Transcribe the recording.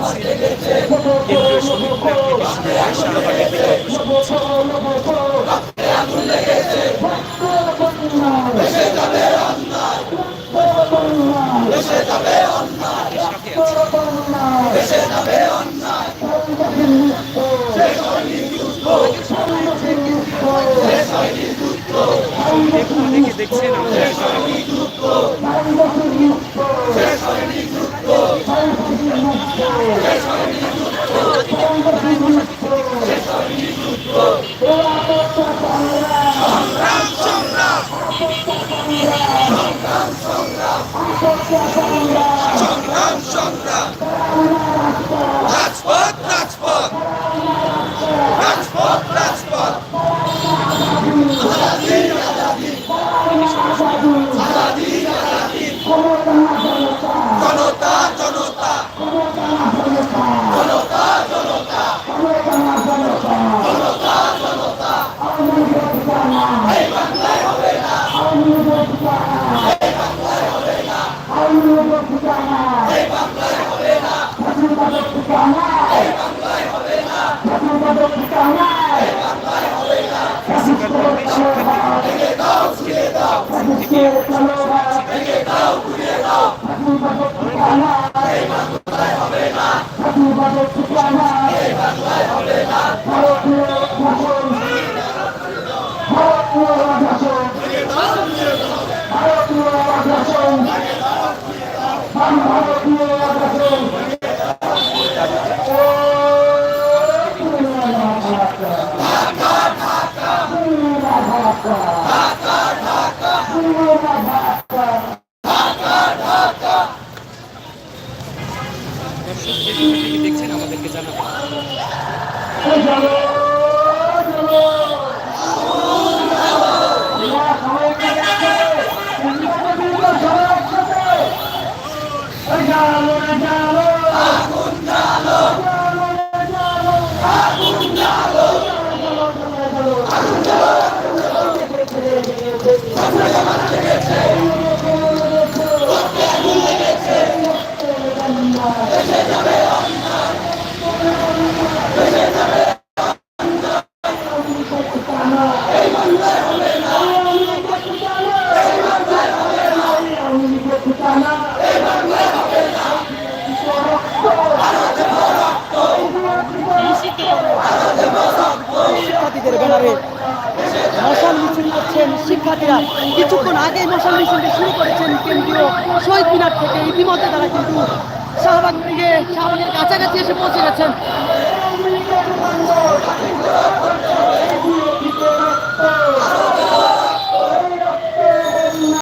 কেন্দ্রীয় শ্রমিক ফ্যাক্টরি শুরু করে শাহবাগের অনেকে দেখছেন That's what, that's what, that's what. হবে না দর্শক যে যেখান থেকে দেখছেন আমাদেরকে জানাবেন শিক্ষার্থীদের ব্যানারে করছেন শিক্ষার্থীরা। কিছুক্ষণ আগে মশাল মিছিলটি শুরু করেছেন কেন্দ্রীয় শহীদ মিনার থেকে। ইতিমধ্যে তারা কিন্তু শাহবাগ থেকে কাছাকাছি এসে পৌঁছে গেছেন।